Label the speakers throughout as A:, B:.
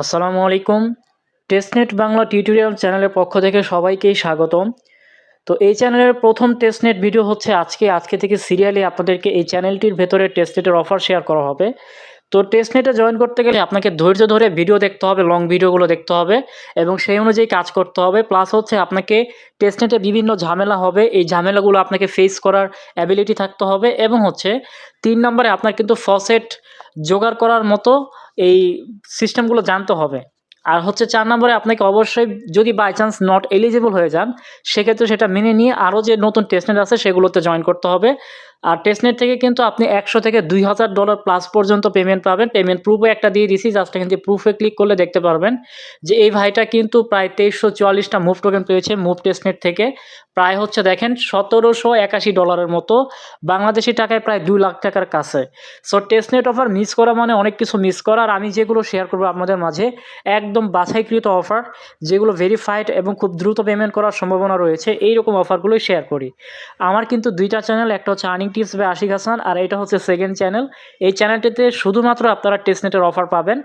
A: আসসালামু আলাইকুম। Testnet Bangla tutorial চ্যানেলের পক্ষ থেকে সবাইকেই স্বাগতম। তো এই চ্যানেলের প্রথম টেস্টনেট ভিডিও হচ্ছে আজকে। আজকে থেকে সিরিয়ালি আপনাদেরকে এই চ্যানেলটির ভেতরে টেস্টনেটের অফার শেয়ার করা হবে। তো টেস্টনেটে জয়েন করতে গেলে আপনাকে ধৈর্য ধরে ভিডিও দেখতে হবে, লং ভিডিওগুলো দেখতে হবে এবং সেই অনুযায়ী কাজ করতে হবে। প্লাস হচ্ছে আপনাকে টেস্টনেটে বিভিন্ন ঝামেলা হবে। এই ঝামেলাগুলো আপনাকে ফেস করার অ্যাবিলিটি থাকতে হবে এবং হচ্ছে তিন নম্বরে আপনার কিন্তু ফসেট জোগাড় করার মতো এই সিস্টেমগুলো জানতে হবে। আর হচ্ছে চার নম্বরে আপনাকে অবশ্যই যদি বাই চান্স নট এলিজিবল হয়ে যান, সেক্ষেত্রে সেটা মেনে নিয়ে আরও যে নতুন টেস্টনেট আছে, সেগুলোতে জয়েন করতে হবে। আর টেস্টনেট থেকে কিন্তু আপনি একশো থেকে দুই হাজার ডলার প্লাস পর্যন্ত পেমেন্ট পাবেন। পেমেন্ট প্রুফও একটা দিয়ে দিছি জাস্ট এখান থেকে প্রুফে ক্লিক করলে দেখতে পারবেন যে এই ভাইটা কিন্তু প্রায় তেইশশো চুয়াল্লিশটা মুভ টোকেন পেয়েছে মুভ টেস্টনেট থেকে। প্রায় হচ্ছে দেখেন সতেরোশো একাশি ডলারের মতো, বাংলাদেশি টাকায় প্রায় দুই লাখ টাকার কাছে। সো টেস্টনেট অফার মিস করা মানে অনেক কিছু মিস করা আর আমি যেগুলো শেয়ার করব আপনাদের মাঝে, একদম বাছাইকৃত অফার যেগুলো ভেরিফাইড এবং খুব দ্রুত পেমেন্ট করার সম্ভাবনা রয়েছে এই রকম অফারগুলোই শেয়ার করি। আমার কিন্তু দুইটা চ্যানেল একটা হচ্ছে earning tips by Ashik Hasan, আর এটা হচ্ছে সেকেন্ড চ্যানেল এই চ্যানেলটিতে শুধুমাত্র আপনারা টেস্টনেটের অফার পাবেন।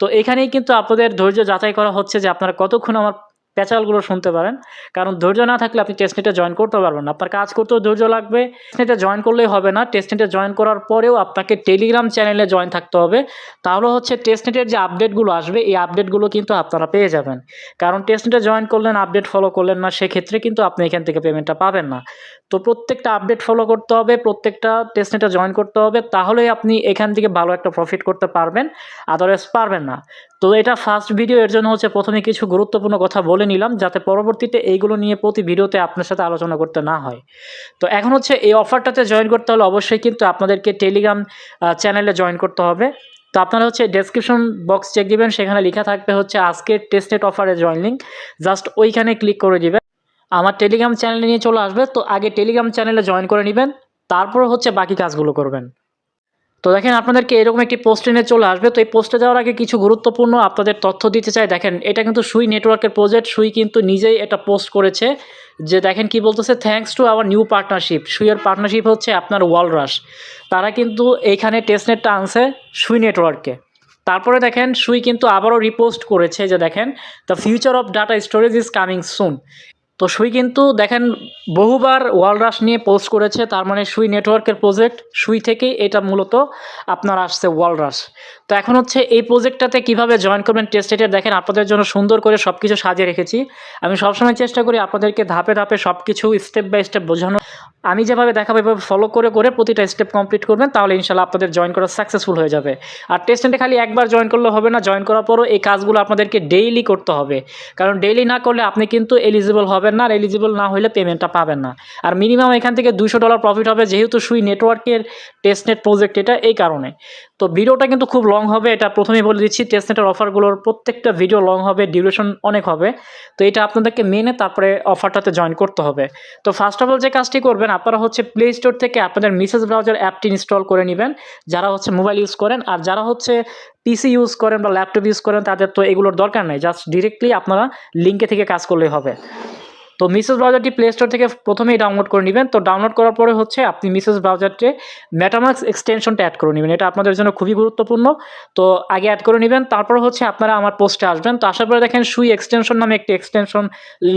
A: তো এখানেই কিন্তু আপনাদের ধৈর্য যাচাই করা হচ্ছে যে আপনারা কতক্ষণ আমার প্যাচালগুলো শুনতে পারেন। কারণ ধৈর্য না থাকলে আপনি টেস্ট টেস্টনেটে জয়েন করতে পারবেন না। আপনার কাজ করতেও ধৈর্য লাগবে। টেস্টনেটে জয়েন করলেই হবে না। টেস্টনেটে জয়েন করার পরেও আপনাকে টেলিগ্রাম চ্যানেলে জয়েন থাকতে হবে। তাহলে হচ্ছে টেস্টনেটের যে আপডেটগুলো আসবে, এই আপডেটগুলো কিন্তু আপনারা পেয়ে যাবেন। কারণ টেস্টনেটে জয়েন করলেন আপডেট ফলো করলেন না, সেক্ষেত্রে কিন্তু আপনি এখান থেকে পেমেন্টটা পাবেন না। তো প্রত্যেকটা আপডেট ফলো করতে হবে, প্রত্যেকটা টেস্টনেটে জয়েন করতে হবে। তাহলেই আপনি এখান থেকে ভালো একটা প্রফিট করতে পারবেন আদারওয়াইজ পারবেন না। তো এটা ফার্স্ট ভিডিও এর জন্য হচ্ছে প্রথমে কিছু গুরুত্বপূর্ণ কথা বলে নিলাম, যাতে পরবর্তীতে এইগুলো নিয়ে প্রতি ভিডিওতে আপনার সাথে আলোচনা করতে না হয়। তো এখন হচ্ছে এই অফারটাতে জয়েন করতে হলে অবশ্যই কিন্তু আপনাদেরকে টেলিগ্রাম চ্যানেলে জয়েন করতে হবে। তো আপনারা হচ্ছে ডেসক্রিপশন বক্স চেক দিবেন, সেখানে লেখা থাকবে হচ্ছে আজকের টেস্টেড অফারে জয়েন লিঙ্ক জাস্ট ওইখানে ক্লিক করে দিবেন। আমার টেলিগ্রাম চ্যানেলে নিয়ে চলে আসবে, তো আগে টেলিগ্রাম চ্যানেলে জয়েন করে নেবেন, তারপর হচ্ছে বাকি কাজগুলো করবেন। তো দেখেন আপনাদেরকে এরকম একটি পোস্টে নিয়ে চলে আসবে। তো এই পোস্টে যাওয়ার আগে কিছু গুরুত্বপূর্ণ আপনাদের তথ্য দিতে চাই। দেখেন, এটা কিন্তু সুই নেটওয়ার্কের প্রজেক্ট সুই কিন্তু নিজেই এটা পোস্ট করেছে যে দেখেন কি বলতেছে thanks to our new partnership সুইয়ের partnership হচ্ছে আপনার ওয়ালরাস তারা কিন্তু এইখানে টেস্টনেটটা আনছে সুই নেটওয়ার্কে তারপরে দেখেন, সুই কিন্তু আবারও রিপোস্ট করেছে যে দেখেন the future of data storage is coming soon তো সুই কিন্তু দেখেন বহুবার ওয়ালরাস নিয়ে পোস্ট করেছে, তার মানে সুই নেটওয়ার্কের প্রজেক্ট সুই থেকেই এটা মূলত আপনার আসছে ওয়ালরাস তো এখন হচ্ছে এই প্রজেক্টটাতে কীভাবে জয়েন করবেন টেস্ট টেস্টেটের দেখেন, আপনাদের জন্য সুন্দর করে সব কিছু সাজিয়ে রেখেছি। আমি সবসময় চেষ্টা করি আপনাদেরকে ধাপে ধাপে সব কিছু স্টেপ বাই স্টেপ বোঝানো আমি যেভাবে দেখাবো, এভাবে ফলো করে করে প্রতিটা স্টেপ কমপ্লিট করবেন, তাহলে ইনশাল্লাহ আপনাদের জয়েন করা সাকসেসফুল হয়ে যাবে। আর টেস্টেন্টে খালি একবার জয়েন করলে হবে না জয়েন করার পরও এই কাজগুলো আপনাদেরকে ডেইলি করতে হবে। কারণ ডেইলি না করলে আপনি কিন্তু এলিজিবল হবেন না, আর এলিজিবল না হলে পেমেন্টটা পাবেন না। আর মিনিমাম এখান থেকে দুশো ডলার প্রফিট হবে, যেহেতু সুই নেটওয়ার্কের টেস্টনেট প্রজেক্ট এটা এই কারণে। তো ভিডিওটা কিন্তু খুব লং হবে, এটা প্রথমেই বলে দিচ্ছি টেস্টনেটের অফারগুলোর প্রত্যেকটা ভিডিও লং হবে ডিউরেশন অনেক হবে। তো এটা আপনাদেরকে মেনে তারপরে অফারটাতে জয়েন করতে হবে। তো ফার্স্ট অফ অল যে কাজটি করবেন, আপনারা হচ্ছে প্লে স্টোর থেকে আপনাদের মিসেস ব্রাউজার অ্যাপটি ইনস্টল করে নেবেন। যারা হচ্ছে মোবাইল ইউজ করেন, আর যারা হচ্ছে পিসি ইউজ করেন বা ল্যাপটপ ইউজ করেন, তাদের তো এগুলোর দরকার নেই জাস্ট ডিরেক্টলি আপনারা লিঙ্কে থেকে কাজ করলেই হবে। তো মিসেস ব্রাউজারটি প্লে স্টোর থেকে প্রথমেই ডাউনলোড করে নেবেন। তো ডাউনলোড করার পরে হচ্ছে আপনি মিসেস ব্রাউজারটি মেটামাক্স এক্সটেনশনটা অ্যাড করে নেবেন। এটা আপনাদের জন্য খুবই গুরুত্বপূর্ণ। তো আগে অ্যাড করে নেবেন, তারপর হচ্ছে আপনারা আমার পোস্টে আসবেন। তো আসার পরে দেখেন সুই এক্সটেনশন নামে একটি এক্সটেনশন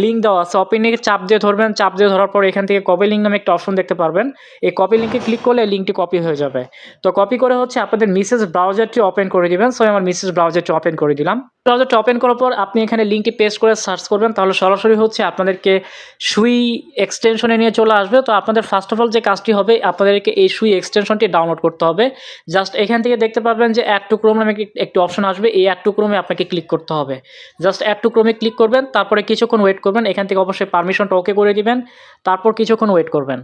A: লিঙ্ক দেওয়া আছে। ওপেনে চাপ দিয়ে ধরবেন, চাপ দিয়ে ধরার পর এখান থেকে কপি লিঙ্ক নামে একটা অপশন দেখতে পারবেন। এই কপি লিঙ্কে ক্লিক করলে লিঙ্কটি কপি হয়ে যাবে। তো কপি করে হচ্ছে আপনাদের মিসেস ব্রাউজারটি ওপেন করে দিবেন। সো আমার মিসেস ব্রাউজারটি ওপেন করে দিলাম। ব্রাউজারটি ওপেন করার পর আপনি এখানে লিঙ্কটি পেস্ট করে সার্চ করবেন। তাহলে সরাসরি হচ্ছে আপনাদেরকে সুই এক্সটেনশনে নিয়ে চলে আসবে। তো আপনাদের ফার্স্ট অফ অল যে কাজটি হবে, আপনাদেরকে এই সুই এক্সটেনশনটি ডাউনলোড করতে হবে। জাস্ট এখান থেকে দেখতে পাবেন যে অ্যাড টু ক্রোম নামে একটি অপশন আসবে। এই অ্যাড টু ক্রোমে আপনাকে ক্লিক করতে হবে। জাস্ট অ্যাড টু ক্রোমে ক্লিক করবেন, তারপরে কিছুক্ষণ ওয়েট করবেন। এখান থেকে অবশ্যই পারমিশনটা ওকে করে দিবেন। তারপর কিছুক্ষণ ওয়েট করবেন।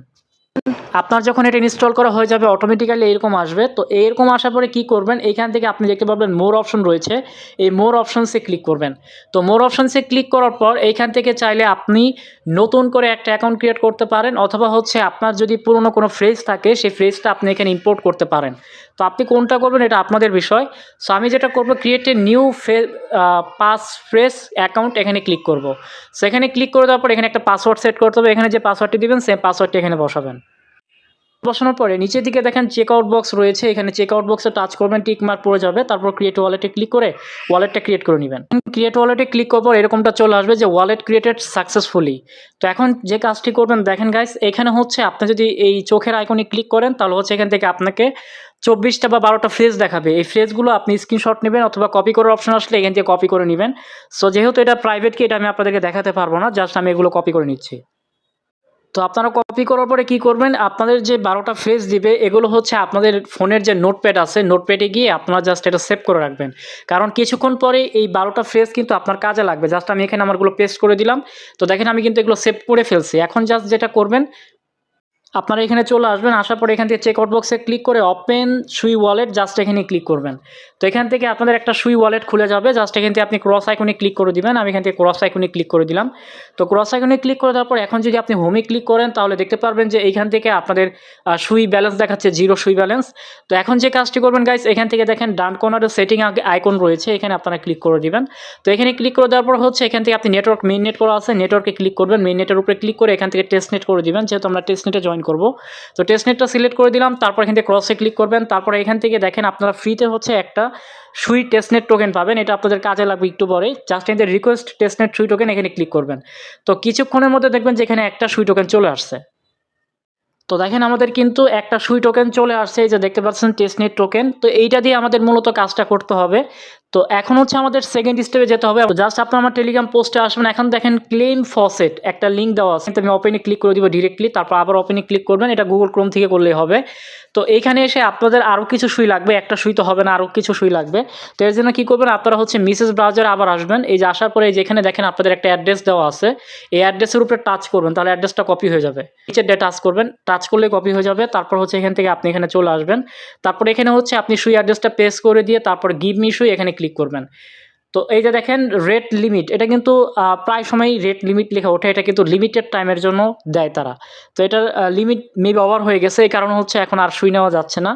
A: আপনার যখন এটা ইনস্টল করা হয়ে যাবে অটোমেটিক্যালি এরকম আসবে। তো এরকম আসার পরে কি করবেন? এখান থেকে আপনি দেখতে পাবেন মোর অপশন রয়েছে। এই মোর অপশনসে ক্লিক করবেন। তো মোর অপশনসে ক্লিক করার পর এইখান থেকে চাইলে আপনি নতুন করে একটা অ্যাকাউন্ট ক্রিয়েট করতে পারেন, অথবা হচ্ছে আপনার যদি পুরনো কোনো ফ্রেজ থাকে, সেই ফ্রেজটা আপনি এখানে ইম্পোর্ট করতে পারেন। তো আপনি কোনটা করবেন এটা আপনাদের বিষয়। সো আমি যেটা করব ক্রিয়েট এ নিউ ফে পাস ফ্রেস অ্যাকাউন্ট এখানে ক্লিক করব। সেখানে ক্লিক করে দেওয়ার পর এখানে একটা পাসওয়ার্ড সেট করতে হবে। এখানে যে পাসওয়ার্ডটি দিবেন, সেই পাসওয়ার্ডটি এখানে বসাবেন। বসানোর পরে নিচের দিকে দেখেন চেক আউট বক্স রয়েছে। এখানে চেক আউট বক্সে টাচ করবেন টিক মার্ক পড়ে যাবে। তারপর ক্রিয়েট ওয়ালেটে ক্লিক করে ওয়ালেটটা ক্রিয়েট করে নেবেন। ক্রিয়েট ওয়ালেটে ক্লিক করার পর এরকমটা চলে আসবে যে ওয়ালেট ক্রিয়েটেড সাকসেসফুলি তো এখন যে কাজটি করবেন, দেখেন গাইস এখানে হচ্ছে আপনি যদি এই চোখের আইকনে ক্লিক করেন, তাহলে হচ্ছে এখান থেকে আপনাকে চব্বিশটা বা বারোটা ফ্রেজ দেখাবে। এই ফ্রেজগুলো আপনি স্ক্রিনশট নেবেন অথবা কপি করার অপশন আসলে এখান থেকে কপি করে নেবেন। সো যেহেতু এটা প্রাইভেট কি এটা আমি আপনাদেরকে দেখাতে পারব না জাস্ট আমি এগুলো কপি করে নিচ্ছি। তো আপনারা কপি করার পরে কি করবেন? আপনাদের যে বারোটা ফ্রেজ দিবে, এগুলো হচ্ছে আপনাদের ফোনের যে নোটপ্যাড আছে নোটপ্যাডে গিয়ে আপনারা জাস্ট এটা সেভ করে রাখবেন। কারণ কিছুক্ষণ পরে এই বারোটা ফ্রেজ কিন্তু আপনার কাজে লাগবে। জাস্ট আমি এখানে আমারগুলো পেস্ট করে দিলাম। তো দেখেন আমি কিন্তু এগুলো সেভ করে ফেলছি। এখন জাস্ট যেটা করবেন আপনারা এখানে চলে আসবেন, আসার পরে এখান থেকে চেক আউট বক্সে ক্লিক করে ওপেন সুই ওয়ালেট জাস্ট এখানে ক্লিক করবেন। তো এখান থেকে আপনাদের একটা সুই ওয়ালেট খুলে যাবে জাস্ট এখান থেকে আপনি ক্রস আইকনে ক্লিক করে দিবেন, আমি এখান থেকে ক্রস আইকনে ক্লিক করে দিলাম। তো ক্রস আইকনে ক্লিক করে দেওয়ার পর এখন যদি আপনি হোমে ক্লিক করেন, তাহলে দেখতে পারবেন যে এইখান থেকে আপনাদের সুই ব্যালেন্স দেখাচ্ছে জিরো সুই ব্যালেন্স তো এখন যে কাজটি করবেন গাইস এখান থেকে দেখেন ডান কর্নারে সেটিং আইকন রয়েছে, এখানে আপনারা ক্লিক করে দিবেন। তো এখানে ক্লিক করে দেওয়ার পর হচ্ছে এখান থেকে আপনি নেটওয়ার্ক মেইন নেট করা আছে নেটওয়ার্কে ক্লিক করবেন মেইন নেটের উপরে ক্লিক করে এখান থেকে টেস্ট নেট করে দিবেন, যেহেতু আমরা টেস্ট নেটে জয়েন করব। তো টেস্ট নেটটা সিলেক্ট করে দিলাম, তারপর এখান থেকে ক্রসে ক্লিক করবেন। তারপর এখান থেকে দেখেন আপনারা ফ্রিতে হচ্ছে একটা সুই টেস্ট নেট টোকেন পাবেন। এটা আপনাদের কাজে লাগবে একটু পরে। জাস্ট এখান থেকে request testnet Sui token এখানে ক্লিক করবেন। তো কিছুক্ষণের মধ্যে দেখবেন যে এখানে একটা সুই টোকেন চলে আসছে। তো দেখেন আমাদের কিন্তু একটা সুই টোকেন চলে আসছে। এই যে দেখতে পাচ্ছেন টেস্টনেট টোকেন তো এইটা দিয়ে আমাদের মূলত কাজটা করতে হবে। তো এখন হচ্ছে আমাদের সেকেন্ড স্টেপে যেতে হবে। জাস্ট আপনার আমার টেলিগ্রাম পোস্টে আসবেন, এখন দেখেন ক্লেম ফসেট একটা লিঙ্ক দেওয়া আছে। আমি ওপেনে ক্লিক করে দিব ডিরেক্টলি তারপর আবার ওপেনে ক্লিক করবেন, এটা গুগল ক্রোম থেকে করলেই হবে। তো এইখানে এসে আপনাদের আরও কিছু সুই লাগবে, একটা সুই তো হবে না, আরও কিছু সুই লাগবে। তো এর জন্য কী করবেন, আপনারা হচ্ছে মিসেস ব্রাউজারে আবার আসবেন। এই যে আসার পরে এই যে এখানে দেখেন আপনাদের একটা অ্যাড্রেস দেওয়া আছে। এই অ্যাড্রেসের উপরে টাচ করবেন, তাহলে অ্যাড্রেসটা কপি হয়ে যাবে। নিচের ডে টাচ করবেন টাচ করলে কপি হয়ে যাবে। তারপর হচ্ছে এখান থেকে আপনি এখানে চলে আসবেন। তারপর এখানে হচ্ছে আপনি সুই অ্যাড্রেসটা পেস করে দিয়ে তারপর গিভ মি সুই এখানে ক্লিক করবেন। তো এই যে দেখেন রেট লিমিট এটা কিন্তু প্রায় সময় রেট লিমিট লেখা ওঠে, এটা কিন্তু লিমিটেড টাইমের জন্য দেয় তারা। তো এটার লিমিট মেবি ওভার হয়ে গেছে, এই কারণে হচ্ছে এখন আর সুই নেওয়া যাচ্ছে না।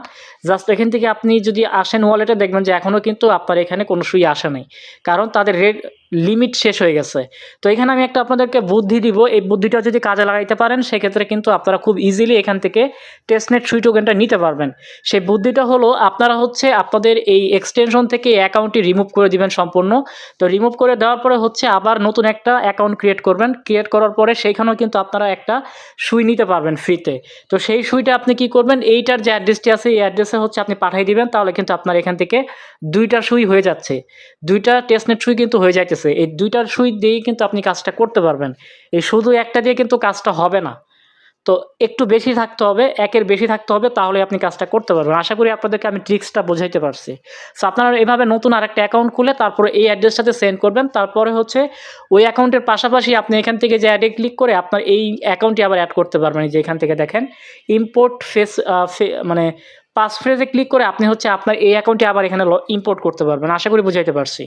A: জাস্ট এখান থেকে আপনি যদি আসেন ওয়ালেটে দেখবেন যে এখনও কিন্তু আপনার এখানে কোনো সুই আসে নাই। কারণ তাদের রেট লিমিট শেষ হয়ে গেছে। তো এখানে আমি একটা আপনাদেরকে বুদ্ধি দিব। এই বুদ্ধিটা যদি কাজে লাগাইতে পারেন, সেক্ষেত্রে কিন্তু আপনারা খুব ইজিলি এখান থেকে টেস্টনেট সুই টোকেনটা নিতে পারবেন। সেই বুদ্ধিটা হলো, আপনারা হচ্ছে আপনাদের এই এক্সটেনশন থেকে অ্যাকাউন্টটি রিমুভ করে দিবেন সম্পূর্ণ। তো রিমুভ করে দেওয়ার পরে হচ্ছে আবার নতুন একটা অ্যাকাউন্ট ক্রিয়েট করবেন। ক্রিয়েট করার পরে সেইখানেও কিন্তু আপনারা একটা সুই নিতে পারবেন ফ্রিতে তো সেই সুইটা আপনি কি করবেন? এইটার যে অ্যাড্রেসটি আছে, এই অ্যাড্রেসে হচ্ছে আপনি পাঠিয়ে দিবেন। তাহলে কিন্তু আপনার এখান থেকে দুইটা সুই হয়ে যাচ্ছে। দুইটা টেস্টনেট সুই কিন্তু হয়ে যাইতেছে। এই দুইটার সুইচ দিয়েই কিন্তু আপনি কাজটা করতে পারবেন। এই শুধু একটা দিয়ে কিন্তু কাজটা হবে না। তো একটু বেশি থাকতে হবে, একের বেশি থাকতে হবে, তাহলে আপনি কাজটা করতে পারবেন। আশা করি আপনাদেরকে আমি ট্রিক্সটা বোঝাইতে পারছি। সো আপনারা এভাবে নতুন আরেকটা অ্যাকাউন্ট খুলে তারপরে এই অ্যাড্রেসটাতে সেন্ড করবেন। তারপরে হচ্ছে ওই অ্যাকাউন্টের পাশাপাশি আপনি এখান থেকে যে অ্যাডে ক্লিক করে আপনার এই অ্যাকাউন্টটি আবার অ্যাড করতে পারবেন। যে এখান থেকে দেখেন ইম্পোর্ট ফেস মানে পাস ফ্রেজে ক্লিক করে আপনি হচ্ছে আপনার এই অ্যাকাউন্টে আবার এখানে ইম্পোর্ট করতে পারবেন। আশা করি বুঝাইতে পারছি।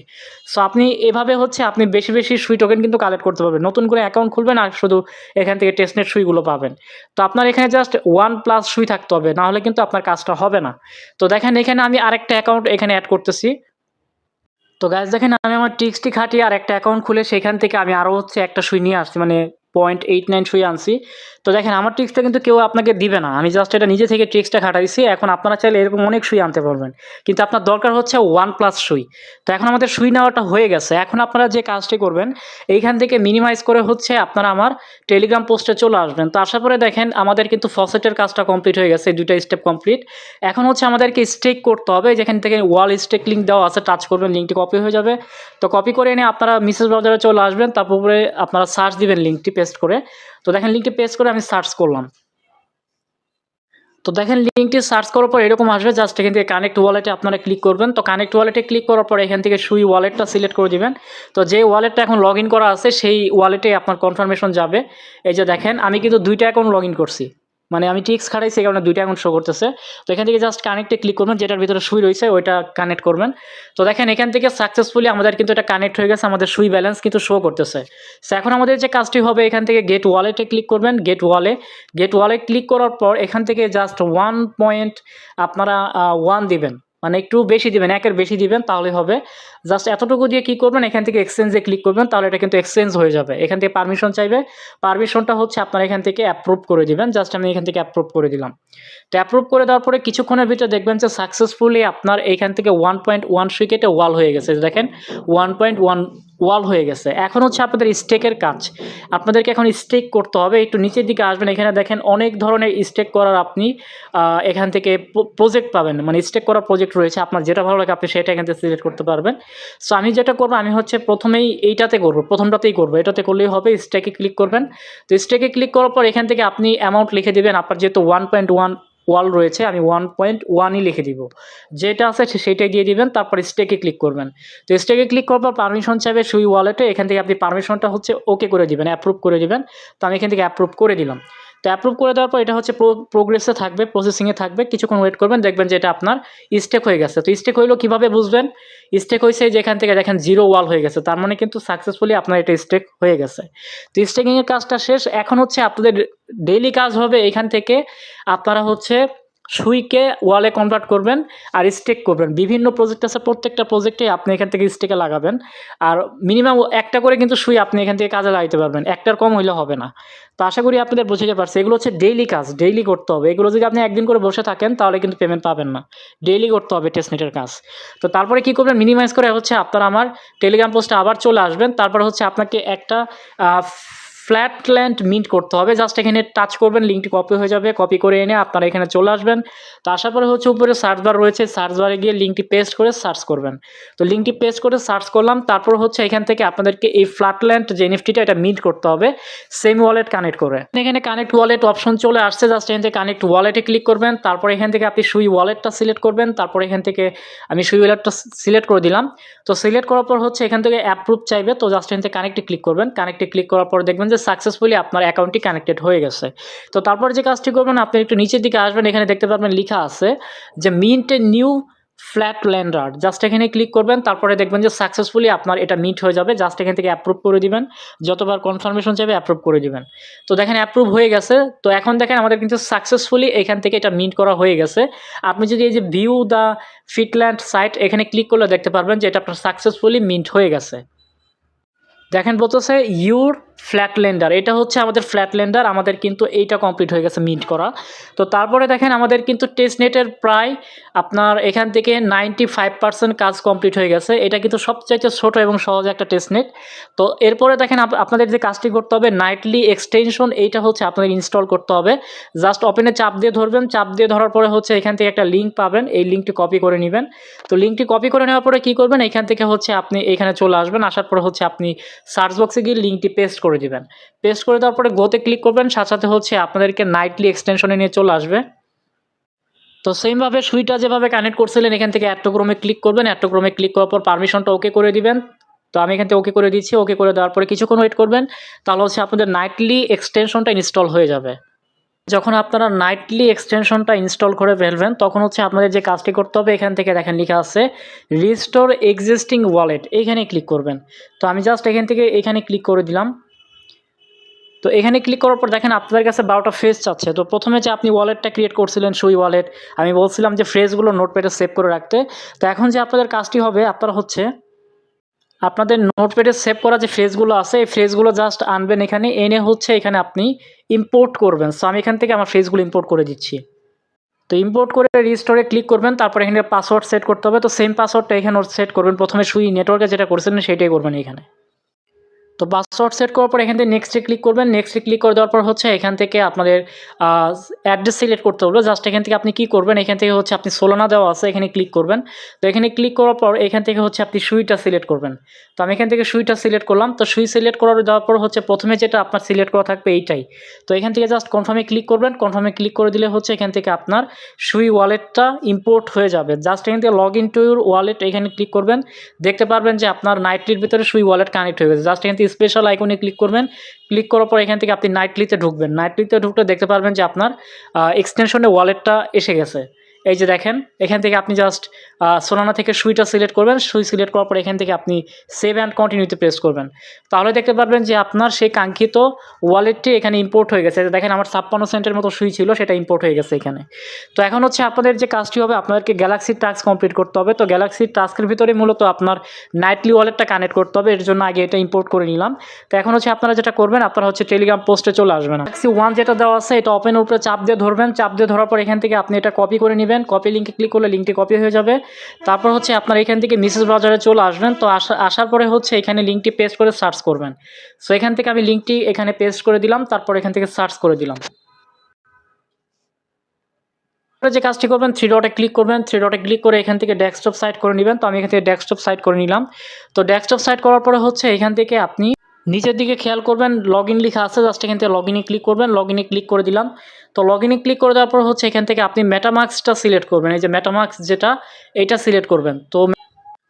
A: সো আপনি এভাবে হচ্ছে আপনি বেশি বেশি সুই টোকেন কিন্তু কালেক্ট করতে পারবেন। নতুন করে অ্যাকাউন্ট খুলবেন আর শুধু এখান থেকে টেস্টনেট সুইগুলো পাবেন। তো আপনার এখানে জাস্ট ওয়ান প্লাস সুই থাকতে হবে, না হলে কিন্তু আপনার কাজটা হবে না। তো দেখেন, এখানে আমি আরেকটা অ্যাকাউন্ট এখানে অ্যাড করতেছি। তো গাছ দেখেন, আমি আমার টিক্সটি খাটিয়ে আর একটা অ্যাকাউন্ট খুলে সেখান থেকে আমি আরও হচ্ছে একটা সুই নিয়ে আসছি মানে পয়েন্ট এইট নাইন সুই আনছি। তো দেখেন, আমার ট্রিক্সটা কিন্তু কেউ আপনাকে দিবে না। আমি জাস্ট এটা নিজে থেকে ট্রিক্সটা খাটাইছি, এখন আপনারা চাইলে এরকম অনেক সুই আনতে পারবেন। কিন্তু আপনার দরকার হচ্ছে ওয়ান প্লাস সুই। তো এখন আমাদের সুই নেওয়াটা হয়ে গেছে। এখন আপনারা যে কাজটি করবেন, এইখান থেকে মিনিমাইজ করে হচ্ছে আপনারা আমার টেলিগ্রাম পোস্টে চলে আসবেন। তো আসার পরে দেখেন, আমাদের কিন্তু ফসেটের কাজটা কমপ্লিট হয়ে গেছে দুইটা স্টেপ কমপ্লিট এখন হচ্ছে আমাদেরকে স্টেক করতে হবে, যেখান থেকে ওয়াল স্টেক লিঙ্ক দেওয়া আছে টাচ করবেন লিঙ্কটি কপি হয়ে যাবে। তো কপি করে এনে আপনারা মিসেস ব্রাউজারে চলে আসবেন, তারপরে আপনারা সার্চ দিবেন লিঙ্কটি পেস্ট করে। তো দেখেন লিঙ্কটি পেস করে আমি সার্চ করলাম। তো দেখেন লিঙ্কটি সার্চ করার পর এরকম আসবে জাস্ট এখান থেকে কানেক্ট ওয়ালেটে আপনারা ক্লিক করবেন। তো কানেক্ট ওয়ালেটে ক্লিক করার পর এখান থেকে সুই ওয়ালেটটা সিলেক্ট করে দিবেন। তো যে ওয়ালেটটা এখন লগ করা আছে, সেই ওয়ালেটে আপনার কনফার্মেশন যাবে। এই যে দেখেন, আমি কিন্তু দুইটা অ্যাকাউন্ট লগ করছি। মানে আমি টিক্স খাটাইছি কারণে দুইটা অ্যাকাউন্ট শো করতেছে। তো এখান থেকে জাস্ট কানেক্টে ক্লিক করবেন, যেটার ভিতরে সুই রয়েছে, ওইটা কানেক্ট করবেন। তো দেখেন, এখান থেকে সাকসেসফুলি আমাদের কিন্তু এটা কানেক্ট হয়ে গেছে, আমাদের সুই ব্যালেন্স কিন্তু শো করতেছে। সো এখন আমাদের যে কাজটি হবে, এখান থেকে গেট ওয়ালেটে ক্লিক করবেন গেট ওয়ালে গেট ওয়ালে ক্লিক করার পর এখান থেকে জাস্ট ওয়ান পয়েন্ট আপনারা ওয়ান দিবেন। মানে একটু বেশি দিবেন, একের বেশি দিবেন, তাহলে হবে। জাস্ট এতটুকু দিয়ে কী করবেন? এখান থেকে এক্সচেঞ্জে ক্লিক করবেন, তাহলে এটা কিন্তু এক্সচেঞ্জ হয়ে যাবে। এখান থেকে পারমিশন চাইবে। পারমিশনটা হচ্ছে আপনারা এখান থেকে অ্যাপ্রুভ করে দিবেন। জাস্ট আমি এখান থেকে অ্যাপ্রুভ করে দিলাম। তো অ্যাপ্রুভ করে দেওয়ার পরে কিছুক্ষণের ভিতরে দেখবেন যে সাকসেসফুলি আপনার এইখান থেকে ওয়ান পয়েন্ট ওয়ান সুইকেটে ওয়াল হয়ে গেছে। দেখেন ওয়ান পয়েন্ট ওয়ান ওয়াল হয়ে গেছে। এখন হচ্ছে আপনাদের স্টেকের কাজ। আপনাদেরকে এখন স্টেক করতে হবে। একটু নিচের দিকে আসবেন। এখানে দেখেন অনেক ধরনের স্টেক করার আপনি এখান থেকে প্রজেক্ট পাবেন। মানে স্টেক করার প্রজেক্ট রয়েছে। আপনার যেটা ভালো লাগে আপনি সেটা এখান থেকে সিলেক্ট করতে পারবেন। সো আমি যেটা করব, আমি হচ্ছে প্রথমেই এইটাতে করব, প্রথমটাতেই করব। এটাতে করলেই হবে স্টেকে ক্লিক করবেন। তো স্টেকে ক্লিক করার পর এখান থেকে আপনি অ্যামাউন্ট লিখে দেবেন। আপনার যেহেতু ওয়ান পয়েন্ট ওয়ান ওয়াল রয়েছে, আমি ওয়ান পয়েন্ট ওয়ানই লিখে দিব। যেটা আছে সে- সেইটাই দিয়ে দিবেন, তারপর স্টেকে ক্লিক করবেন। তো স্টেকে ক্লিক করার পর পারমিশন চাইবে সুই ওয়ালেটে এখান থেকে আপনি পারমিশনটা হচ্ছে ওকে করে দিবেন অ্যাপ্রুভ করে দিবেন। তো আমি এখান থেকে অ্যাপ্রুভ করে দিলাম। তো অ্যাপ্রুভ করে দেওয়ার পর এটা হচ্ছে প্রোগ্রেসে থাকবে প্রসেসিংয়ে থাকবে। কিছুক্ষণ ওয়েট করবেন, দেখবেন যে এটা আপনার স্টেক হয়ে গেছে। তো স্টেক হইল কীভাবে বুঝবেন? স্টেক হয়েছে যেখান থেকে দেখেন জিরো ওয়াল হয়ে গেছে। তার মানে কিন্তু সাকসেসফুলি আপনার এটা স্টেক হয়ে গেছে। তো স্টেকিংয়ের কাজটা শেষ। এখন হচ্ছে আপনাদের ডেইলি কাজ হবে এখান থেকে আপনারা হচ্ছে সুইকে ওয়ালে কনভার্ট করবেন আর স্টেক করবেন। বিভিন্ন প্রজেক্ট আছে, প্রত্যেকটা প্রজেক্টে আপনি এখান থেকে স্টেকে লাগাবেন। আর মিনিমাম একটা করে কিন্তু সুই আপনি এখান থেকে কাজে লাগাইতে পারবেন। একটার কম হইলে হবে না। তো আশা করি আপনাদের বুঝতে পারছে। এগুলো হচ্ছে ডেইলি কাজ ডেইলি করতে হবে। এগুলো যদি আপনি একদিন করে বসে থাকেন, তাহলে কিন্তু পেমেন্ট পাবেন না। ডেইলি করতে হবে টেস্টনেটের কাজ। তো তারপরে কী করবেন? মিনিমাইজ করে হচ্ছে আপনারা আমার টেলিগ্রাম পোস্টে আবার চলে আসবেন। তারপর হচ্ছে আপনাকে একটা ফ্ল্যাট ল্যান্ড মিন্ট করতে হবে। জাস্ট এখানে টাচ করবেন লিঙ্কটি কপি হয়ে যাবে। কপি করে এনে আপনারা এখানে চলে আসবেন। তো আসার পরে হচ্ছে উপরে সার্চ বার রয়েছে। সার্চ বারে গিয়ে লিঙ্কটি পেস্ট করে সার্চ করবেন। তো লিঙ্কটি পেস্ট করে সার্চ করলাম। তারপর হচ্ছে এখান থেকে আপনাদেরকে এই ফ্ল্যাটল্যান্ড যে নিফটিটা এটা মিট করতে হবে। সেম ওয়ালেট কানেক্ট করে। এখানে কানেক্ট ওয়ালেট অপশন চলে আসছে। জাস্ট এখান থেকে কানেক্ট ওয়ালেটে ক্লিক করবেন। তারপর এখান থেকে আপনি সুই ওয়ালেটটা সিলেক্ট করবেন। তারপর এখান থেকে আমি সুই ওয়ালেটটা সিলেক্ট করে দিলাম। তো সিলেক্ট করার পর হচ্ছে এখান থেকে অ্যাপ্রুভ চাইবে। তো জাস্ট এখান থেকে কানেক্টে ক্লিক করবেন। কানেক্টে ক্লিক করার পর দেখবেন যে সাকসেসফুলি আপনার অ্যাকাউন্টটি কানেক্টেড হয়ে গেছে। তো তারপর যে কাজটি করবেন, আপনি একটু নিচের দিকে আসবেন, এখানে দেখতে পারবেন লেখা আছে যে mint new flat lander just এখানে ক্লিক করবেন, তারপরে দেখবেন যে সাকসেসফুলি আপনার এটা মিট হয়ে যাবে। জাস্ট এখান থেকে অ্যাপ্রুভ করে দিবেন। যতবার কনফার্মেশন চাইবে অ্যাপ্রুভ করে দিবেন। তো দেখেন অ্যাপ্রুভ হয়ে গেছে। তো এখন দেখেন, আমাদের কিন্তু সাকসেসফুলি এখান থেকে এটা মিন্ট করা হয়ে গেছে। আপনি যদি এই যে ভিউ দ্য ফিটল্যান্ড সাইট এখানে ক্লিক করলে দেখতে পারবেন যে, এটা আপনার সাকসেসফুলি মিন্ট হয়ে গেছে। দেখেন বলতেছে ইউর ফ্ল্যাট লেন্ডার এটা হচ্ছে আমাদের ফ্ল্যাট লেন্ডার আমাদের কিন্তু এইটা কমপ্লিট হয়ে গেছে মিন্ট করা। তো তারপরে দেখেন, আমাদের কিন্তু টেস্ট নেটের প্রায় আপনার এখান থেকে নাইনটি ফাইভ পার্সেন্ট কাজ কমপ্লিট হয়ে গেছে। এটা কিন্তু সবচাইতে ছোটো এবং সহজ একটা টেস্ট নেট তো এরপরে দেখেন, আপ- আপনাদের যে কাজটি করতে হবে নাইটলি এক্সটেনশন এইটা হচ্ছে আপনাদের ইনস্টল করতে হবে। জাস্ট ওপেনে চাপ দিয়ে ধরবেন। চাপ দিয়ে ধরার পরে হচ্ছে এখান থেকে একটা লিঙ্ক পাবেন। এই লিঙ্কটি কপি করে নেবেন। তো লিঙ্কটি কপি করে নেওয়ার পরে কী করবেন? এখান থেকে হচ্ছে আপনি এখানে চলে আসবেন। আসার পরে হচ্ছে আপনি সার্চ বক্সে গিয়ে লিঙ্কটি পেস্ট করে দেবেন। পেস্ট করে দেওয়ার পরে গোতে ক্লিক করবেন, সাথে সাথে হচ্ছে আপনাদেরকে নাইটলি এক্সটেনশনে নিয়ে চলে আসবে। তো সেমভাবে সুইটা যেভাবে কানেক্ট করছিলেন, এখান থেকে অ্যাট্টোক্রমে ক্লিক করবেন। অ্যাট্রোক্রমে ক্লিক করার পর পারমিশনটা ওকে করে দিবেন। তো আমি এখান থেকে ওকে করে দিচ্ছি, ওকে করে দেওয়ার পরে কিছুক্ষণ ওয়েট করবেন, তাহলে হচ্ছে আপনাদের নাইটলি এক্সটেনশনটা ইনস্টল হয়ে যাবে। যখন আপনারা নাইটলি এক্সটেনশনটা ইনস্টল করে ফেলবেন, তখন হচ্ছে আপনাদের যে কাজটি করতে হবে, এখান থেকে দেখেন লেখা আছে রিস্টোর এক্সিস্টিং ওয়ালেট এইখানে ক্লিক করবেন। তো আমি জাস্ট এখান থেকে এখানে ক্লিক করে দিলাম। তো এখানে ক্লিক করার পর দেখেন আপনাদের কাছে বারোটা ফ্রেজ চাচ্ছে। তো প্রথমে যে আপনি ওয়ালেটটা ক্রিয়েট করছিলেন, সুই ওয়ালেট আমি বলছিলাম যে ফ্রেজগুলো নোটপ্যাডে সেভ করে রাখতে। তো এখন যে আপনাদের কাজটি হবে, আপনারা হচ্ছে আপনাদের নোটপ্যাডে সেভ করা যে ফ্রেজগুলো আছে, এই ফ্রেজগুলো জাস্ট আনবেন এখানে। এনে হচ্ছে এখানে আপনি ইম্পোর্ট করবেন। সো আমি এখান থেকে আমার ফ্রেজগুলো ইম্পোর্ট করে দিচ্ছি। তো ইম্পোর্ট করে রিস্টোরে ক্লিক করবেন, তারপর এখানে পাসওয়ার্ড সেট করতে হবে। তো সেম পাসওয়ার্ডটা এখানে সেট করবেন। প্রথমে সুই নেটওয়ার্কে যেটা করেছিলেন, সেটাই করবেন এখানে। তো পাসওয়ার্ড সেট করার পর এখান থেকে নেক্সটে ক্লিক করবেন নেক্সটে ক্লিক করে দেওয়ার পর হচ্ছে এখান থেকে আপনাদের অ্যাড্রেস সিলেক্ট করতে হবে জাস্ট এখান থেকে আপনি কি করবেন এখান থেকে হচ্ছে আপনি সোলোনা দেওয়া আছে এখানে ক্লিক করবেন তো এখানে ক্লিক করার পর এখান থেকে হচ্ছে আপনি সুইটা সিলেক্ট করবেন তো আমি এখান থেকে সুইটা সিলেক্ট করলাম তো সুই সিলেক্ট করার দেওয়ার পর হচ্ছে প্রথমে যেটা আপনার সিলেক্ট করা থাকবে এইটাই তো এখান থেকে জাস্ট কনফার্মে ক্লিক করবেন কনফার্মে ক্লিক করে দিলে হচ্ছে এখান থেকে আপনার সুই ওয়ালেটটা ইম্পোর্ট হয়ে যাবে জাস্ট এখান থেকে log in to your wallet এখানে ক্লিক করবেন দেখতে পারবেন যে আপনার নাইটলির ভিতরে সুই ওয়ালেট কানেক্ট হয়ে গেছে জাস্ট এখান থেকে স্পেশাল আইকনে ক্লিক করবেন। ক্লিক করার পর এখান থেকে আপনি নাইটলিতে ঢুকবেন। নাইটলিতে ঢুকলে দেখতে পারবেন যে আপনার এক্সটেনশনে ওয়ালেটটা এসে গেছে। এই যে দেখেন, এখান থেকে আপনি জাস্ট সোলানা থেকে সুইটা সিলেক্ট করবেন। সুই সিলেক্ট করার পর এখান থেকে আপনি সেভ অ্যান্ড কন্টিনিউতে প্রেস করবেন। তাহলে দেখতে পারবেন যে আপনার সেই কাঙ্ক্ষিত ওয়ালেটটি এখানে ইম্পোর্ট হয়ে গেছে। দেখেন, আমার ছাপ্পান্ন সেন্টের মতো সুই ছিল, সেটা ইম্পোর্ট হয়ে গেছে এখানে। তো এখন হচ্ছে আপনাদের যে কাজটি হবে, আপনাদেরকে গ্যালাক্সির টাস্ক কমপ্লিট করতে হবে। তো গ্যালাক্সির টাস্কের ভিতরে মূলত আপনার নাইটলি ওয়ালেটটা কানেক্ট করতে হবে। এর জন্য আগে এটা ইম্পোর্ট করে নিলাম। তো এখন হচ্ছে আপনারা যেটা করবেন, আপনারা হচ্ছে টেলিগ্রাম পোস্টে চলে আসবেন। গ্যালাক্সি ওয়ান যেটা দেওয়া আছে, এটা ওপেন উপরে চাপ দিয়ে ধরবেন। চাপ দিয়ে ধরার পর এখান থেকে আপনি এটা কপি করে নেবেন। কপি লিঙ্কে ক্লিক করলে লিঙ্কটি কপি হয়ে যাবে। তারপর হচ্ছে আপনার এখান থেকে মিসেস ব্রাউজারে চলে আসবেন। তো আসা, আসার পরে হচ্ছে এখানে লিঙ্কটি পেস্ট করে সার্চ করবেন। সো এখান থেকে আমি লিঙ্কটি এখানে পেস্ট করে দিলাম, তারপর এখান থেকে সার্চ করে দিলাম। যে কাজটি করবেন থ্রি ডটে ক্লিক করবেন। থ্রি ডটে ক্লিক করে এখান থেকে ডেস্কটপ সাইট করে নেবেন। তো আমি এখান থেকে ডেস্কটপ সাইট করে নিলাম। তো ডেস্কটপ সাইট করার পরে হচ্ছে এখান থেকে আপনি নিচের দিকে খেয়াল করবেন লগ ইন লেখা আছে জাস্ট এখান থেকে লগ ইনে ক্লিক করবেন লগ ইনে ক্লিক করে দিলাম। তো লগ ইনে ক্লিক করে দেওয়ার পর হচ্ছে এখান থেকে আপনি মেটামার্কসটা সিলেক্ট করবেন। এই যে মেটামার্কস যেটা এটা সিলেক্ট করবেন। তো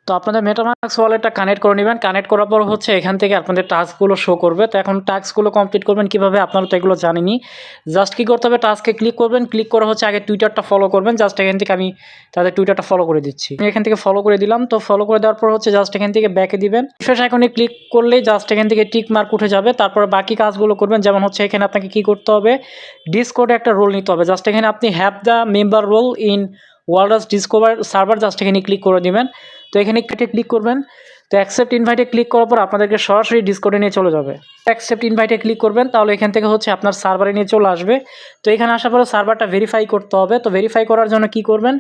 A: তো আপনাদের মেটামার্কস ওয়ালেটটা কানেক্ট করে নেবেন। কানেক্ট করার পর হচ্ছে এখান থেকে আপনাদের টাস্কগুলো শো করবে। তো এখন টাস্কগুলো কমপ্লিট করবেন কীভাবে আপনারা তো এগুলো জানেনি জাস্ট কী করতে হবে? টাস্কে ক্লিক করবেন। ক্লিক করা হচ্ছে আগে টুইটারটা ফলো করবেন। জাস্ট এখান থেকে আমি তাদের টুইটারটা ফলো করে দিচ্ছি। আমি এখান থেকে ফলো করে দিলাম। তো ফলো করে দেওয়ার পর হচ্ছে জাস্ট এখান থেকে ব্যাকে দিবেন। শেষ এখনই ক্লিক করলেই জাস্ট এখান থেকে টিক মার্ক উঠে যাবে। তারপর বাকি কাজগুলো করবেন। যেমন হচ্ছে এখানে আপনাকে কী করতে হবে? ডিসকোডে একটা রোল নিতে হবে। জাস্ট এখানে আপনি have the member role in Walrus discover server just এখানে ক্লিক করে দিবেন। তো এখানে কেটে ক্লিক করবেন। তো অ্যাকসেপ্ট ইনভাইটে ক্লিক করার পর আপনাদেরকে সরাসরি ডিসকোডে নিয়ে চলে যাবে। অ্যাকসেপ্ট ইনভাইটে ক্লিক করবেন, তাহলে এখান থেকে হচ্ছে আপনার সার্ভারে নিয়ে চলে আসবে। তো এখানে আসার পরে সার্ভারটা ভেরিফাই করতে হবে। তো ভেরিফাই করার জন্য কি করবেন?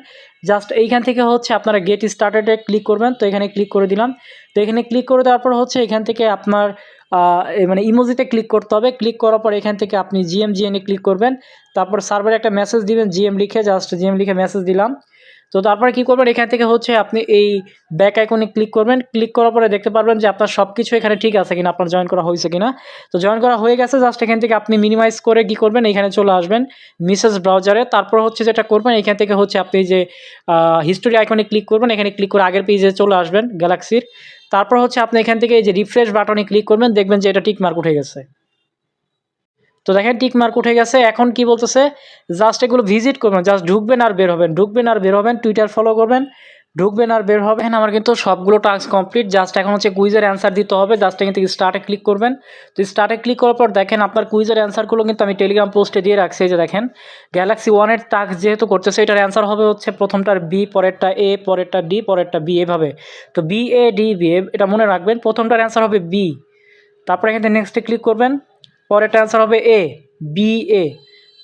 A: জাস্ট এইখান থেকে হচ্ছে আপনারা গেট স্টার্টেডে ক্লিক করবেন। তো এখানে ক্লিক করে দিলাম। তো এখানে ক্লিক করে দেওয়ার পর হচ্ছে এখান থেকে আপনার মানে ইমোজিতে ক্লিক করতে হবে। ক্লিক করার পর এখান থেকে আপনি জিএম জিএনে ক্লিক করবেন। তারপর সার্ভারে একটা মেসেজ দিবেন। জিএম লিখে জাস্ট জিএম লিখে মেসেজ দিলাম। তো তারপরে কি করবেন? এখান থেকে হচ্ছে আপনি এই ব্যাক আইকনে ক্লিক করবেন। ক্লিক করার পরে দেখতে পারবেন যে আপনার সব কিছু এখানে ঠিক আছে কিনা, আপনার জয়েন করা হয়েছে কিনা। তো জয়েন করা হয়ে গেছে জাস্ট এখান থেকে আপনি মিনিমাইজ করে কি করবেন? এখানে চলে আসবেন মিসেস ব্রাউজারে তারপর হচ্ছে যেটা করবেন, এখান থেকে হচ্ছে আপনি যে হিস্টোরি আইকনে ক্লিক করবেন, এখানে ক্লিক করে আগের পেজে চলে আসবেন গ্যালাক্সির তারপর হচ্ছে আপনি এখান থেকে এই যে রিফ্রেশ বাটনে ক্লিক করবেন, দেখবেন যে এটা টিক মার্ক উঠে গেছে। তো দেখেন টিক মার্ক উঠে গেছে। এখন কি বলতেছে? জাস্ট এগুলো ভিজিট করবেন জাস্ট ঢুকবেন আর বের হবেন। ঢুকবেন আর বের হবেন টুইটার ফলো করবেন। ঢুকবেন আর বের হবেন। আমার কিন্তু সবগুলো টাস্ক কমপ্লিট জাস্ট এখন হচ্ছে কুইজের অ্যান্সার দিতে হবে। জাস্ট এখান থেকে স্টার্টে ক্লিক করবেন। তো স্টার্টে ক্লিক করার পর দেখেন, আপনার কুইজের অ্যান্সারগুলো কিন্তু আমি টেলিগ্রাম পোস্টে দিয়ে রাখছি। এই যে দেখেন গ্যালাক্সি ওয়ানের টাস্ক যেহেতু করতেছে, এটার অ্যান্সার হবে হচ্ছে প্রথমটার বি পরেরটা এ পরেরটা ডি পরেরটা বি এভাবে। তো B A D B A এটা মনে রাখবেন। প্রথমটার অ্যান্সার হবে বি তারপরে এখান নেক্সটে ক্লিক করবেন। পরেরটা অ্যান্সার হবে এ বি এ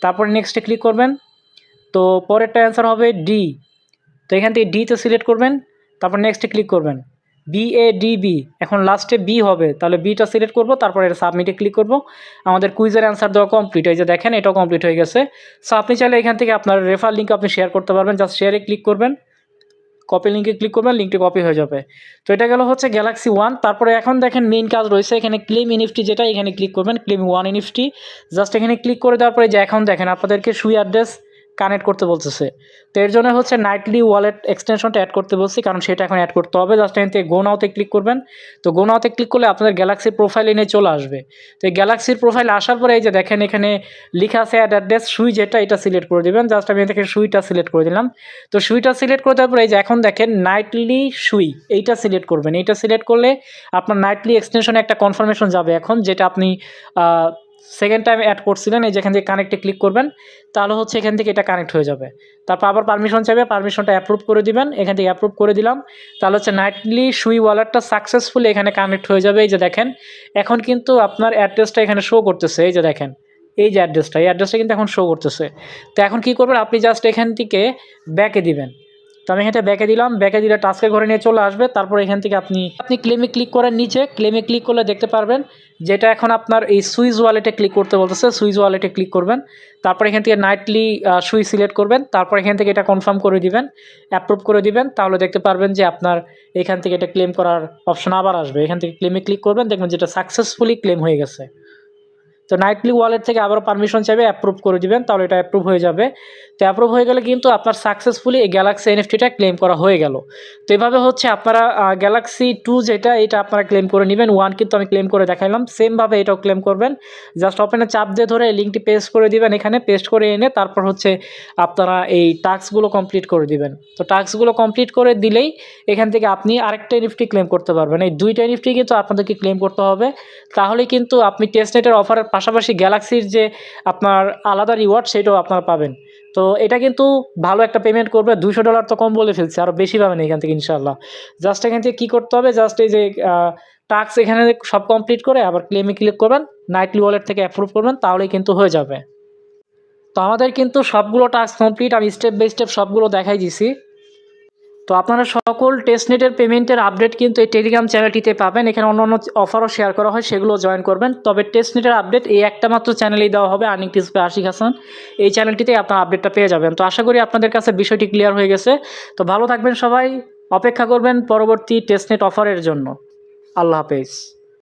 A: তারপরে নেক্সটে ক্লিক করবেন। তো পরেরটা অ্যান্সার হবে ডি তো এখান থেকে ডিতে সিলেক্ট করবেন, তারপর নেক্সটে ক্লিক করবেন। বি এ ডি বি এখন লাস্টে বি হবে, তাহলে বিটা সিলেক্ট করব, তারপরে এটা সাবমিটে ক্লিক করব। আমাদের কুইজের অ্যান্সার দেওয়া কমপ্লিট এই যে দেখেন এটাও কমপ্লিট হয়ে গেছে। সো আপনি চাইলে এখান থেকে আপনার রেফার লিঙ্ক আপনি শেয়ার করতে পারবেন জাস্ট শেয়ারে ক্লিক করবেন। কপি লিঙ্কে ক্লিক করবেন লিঙ্কটি কপি হয়ে যাবে। তো এটা গেল হচ্ছে গ্যালাক্সি ওয়ান তারপরে এখন দেখেন মেইন কাজ রয়েছে, এখানে ক্লিম ইনিফটি যেটা, এখানে ক্লিক করবেন ক্লিম ওয়ান ইনিফটি জাস্ট এখানে ক্লিক করে দেওয়ার পরে যে এখন দেখেন আপনাদেরকে সুই অ্যাড্রেস কানেক্ট করতে বলতেছে। তো এর জন্য হচ্ছে নাইটলি ওয়ালেট এক্সটেনশনটা অ্যাড করতে বলছি, কারণ সেটা এখন অ্যাড করতে হবে। জাস্ট এখান থেকে গোনাওতে ক্লিক করবেন। তো গোনাওতে ক্লিক করলে আপনাদের গ্যালাক্সির প্রোফাইল এনে চলে আসবে। তো এই গ্যালাক্সির প্রোফাইল আসার পরে এই যে দেখেন এখানে লিখা আছে অ্যাড অ্যাড্রেস সুই যেটা, এটা সিলেক্ট করে দেবেন। জাস্ট আমি এখানে সুইটা সিলেক্ট করে দিলাম। তো সুইটা সিলেক্ট করে দেওয়ার পরে এই যে এখন দেখেন নাইটলি সুই, এইটা সিলেক্ট করবেন। এইটা সিলেক্ট করলে আপনার নাইটলি এক্সটেনশনে একটা কনফার্মেশন যাবে এখন, যেটা আপনি সেকেন্ড টাইম অ্যাড করছিলেন, এই যেখান থেকে কানেক্টে ক্লিক করবেন, তাহলে হচ্ছে এখান থেকে এটা কানেক্ট হয়ে যাবে। তারপর আবার পারমিশন চাইবে পারমিশনটা অ্যাপ্রুভ করে দিবেন, এখান থেকে অ্যাপ্রুভ করে দিলাম। তাহলে হচ্ছে নাইটলি সুই ওয়ালেটটা সাকসেসফুলি এখানে কানেক্ট হয়ে যাবে, এই যে দেখেন। এখন কিন্তু আপনার অ্যাড্রেসটা এখানে শো করতেছে, এই যে দেখেন। এই যে অ্যাড্রেসটা এই অ্যাড্রেসটা কিন্তু এখন শো করতেছে। তো এখন কী করবেন, আপনি জাস্ট এখান থেকে ব্যাকে দিবেন। তো আমি এখানটা ব্যাকে দিলাম ব্যাকে দিলে টাস্কের ঘরে নিয়ে চলে আসবে, তারপর এখান থেকে আপনি আপনি ক্লেমে ক্লিক করেন নিচে ক্লেমে ক্লিক করলে দেখতে পারবেন যেটা এখন আপনার এই সুইচ ওয়ালেটে ক্লিক করতে বলতেছে, সুইচ ওয়ালেটে ক্লিক করবেন। তারপর এখান থেকে নাইটলি সুইচ সিলেক্ট করবেন। তারপর এখান থেকে এটা কনফার্ম করে দিবেন অ্যাপ্রুভ করে দিবেন। তাহলে দেখতে পারবেন যে আপনার এখান থেকে এটা ক্লেম করার অপশন আবার আসবে। এখান থেকে ক্লেমে ক্লিক করবেন, দেখবেন যেটা সাকসেসফুলি ক্লেম হয়ে গেছে। তো নাইটলি ওয়ালেট থেকে আবারও পারমিশন চাইবে অ্যাপ্রুভ করে দিবেন, তাহলে এটা অ্যাপ্রুভ হয়ে যাবে। তো অ্যাপ্রুভ হয়ে গেলে কিন্তু আপনার সাকসেসফুলি এই গ্যালাক্সি এনএফটিটা ক্লেম করা হয়ে গেল। তো এভাবে হচ্ছে আপনারা গ্যালাক্সি টু যেটা, এটা আপনারা ক্লেম করে নেবেন। ওয়ান কিন্তু আমি ক্লেম করে দেখাইলাম। সেমভাবে এটাও ক্লেম করবেন। জাস্ট ওপেনে চাপ দিয়ে ধরে লিঙ্কটি পেস্ট করে দিবেন এখানে। পেস্ট করে এনে তারপর হচ্ছে আপনারা এই টাস্কগুলো কমপ্লিট করে দিবেন। তো টাস্কগুলো কমপ্লিট করে দিলেই এখান থেকে আপনি আরেকটা এনএফটি ক্লেম করতে পারবেন। এই দুইটা এনএফটি কিন্তু আপনাদেরকে ক্লেম করতে হবে। তাহলে কিন্তু আপনি টেস্টনেটের অফারের পাশাপাশি গ্যালাক্সির যে আপনার আলাদা রিওয়ার্ড সেটাও আপনারা পাবেন। তো এটা কিন্তু ভালো একটা পেমেন্ট করবে। দুশো ডলার তো কম বলে ফেলছে আরও বেশি পাবেন এখান থেকে ইনশাল্লাহ জাস্ট এখান থেকে কী করতে হবে? জাস্ট এই যে টাস্ক এখানে সব কমপ্লিট করে আবার ক্লেমে ক্লিক করবেন নাইটলি ওয়ালেট থেকে অ্যাপ্রুভ করবেন, তাহলেই কিন্তু হয়ে যাবে। তো আমাদের কিন্তু সবগুলো টাস্ক কমপ্লিট আমি স্টেপ বাই স্টেপ সবগুলো দেখাই দিছি। তো আপনারা সকল টেস্টনেটের পেমেন্টের আপডেট কিন্তু এই টেলিগ্রাম চ্যানেলটিতে পাবেন। এখানে অন্য অন্য অফারও শেয়ার করা হয়, সেগুলো জয়েন করবেন। তবে টেস্টনেটের আপডেট এই একটা মাত্র চ্যানেলেই দেওয়া হবে আর্নিং টিসপে আশিক হাসান এই চ্যানেলটিতে আপনার আপডেটটা পেয়ে যাবেন। তো আশা করি আপনাদের কাছে বিষয়টি ক্লিয়ার হয়ে গেছে। তো ভালো থাকবেন সবাই, অপেক্ষা করবেন পরবর্তী টেস্টনেট অফারের জন্য। আল্লাহ হাফেজ।